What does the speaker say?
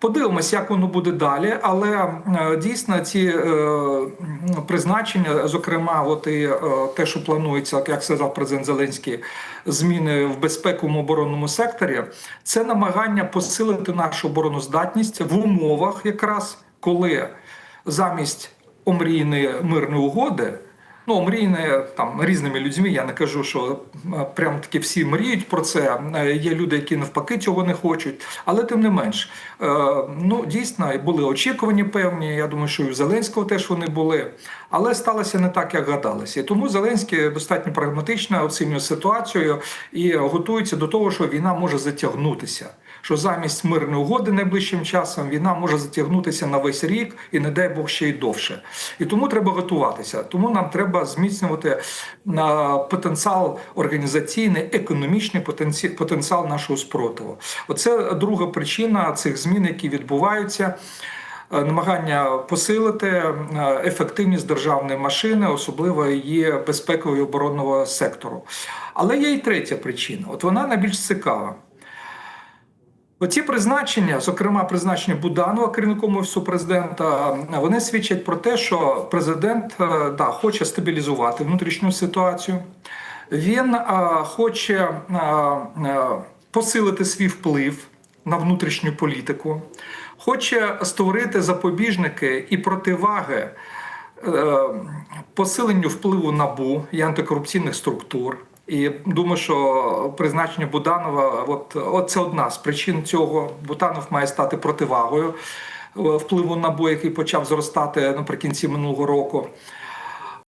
Подивимось, як воно буде далі, але е, дійсно ці е, призначення, зокрема, от і е, те, що планується, як сказав президент Зеленський, зміни в безпековому оборонному секторі, це намагання посилити нашу обороноздатність в умовах, якраз коли замість омрійної мирної угоди. Ну, омрійне там різними людьми. Я не кажу, що е, прям таки всі мріють про це. Е, Є люди, які навпаки цього не хочуть. Але тим не менш, е, ну дійсно були очікувані певні. Я думаю, що і у Зеленського теж вони були. Але сталося не так, як гадалося. І тому Зеленський достатньо прагматично оцінює ситуацію і готується до того, що війна може затягнутися. Що замість мирної угоди найближчим часом війна може затягнутися на весь рік і, не дай Бог, ще й довше. І тому треба готуватися. Тому нам треба зміцнювати на потенціал організаційний, економічний потенціал нашого спротиву. Оце друга причина цих змін, які відбуваються. Е, Намагання посилити е, ефективність державної машини, особливо її безпекового і оборонного сектору. Але є і третя причина. От вона найбільш цікава. Оці призначення, зокрема призначення Буданова керівником офісу президента, вони свідчать про те, що президент е, да, хоче стабілізувати внутрішню ситуацію. Він е, хоче е, е, посилити свій вплив на внутрішню політику, хоче створити запобіжники і противаги посиленню впливу НАБУ і антикорупційних структур. І думаю, що призначення Буданова, от, от це одна з причин цього. Буданов має стати противагою е, впливу НАБУ, який почав зростати наприкінці минулого року.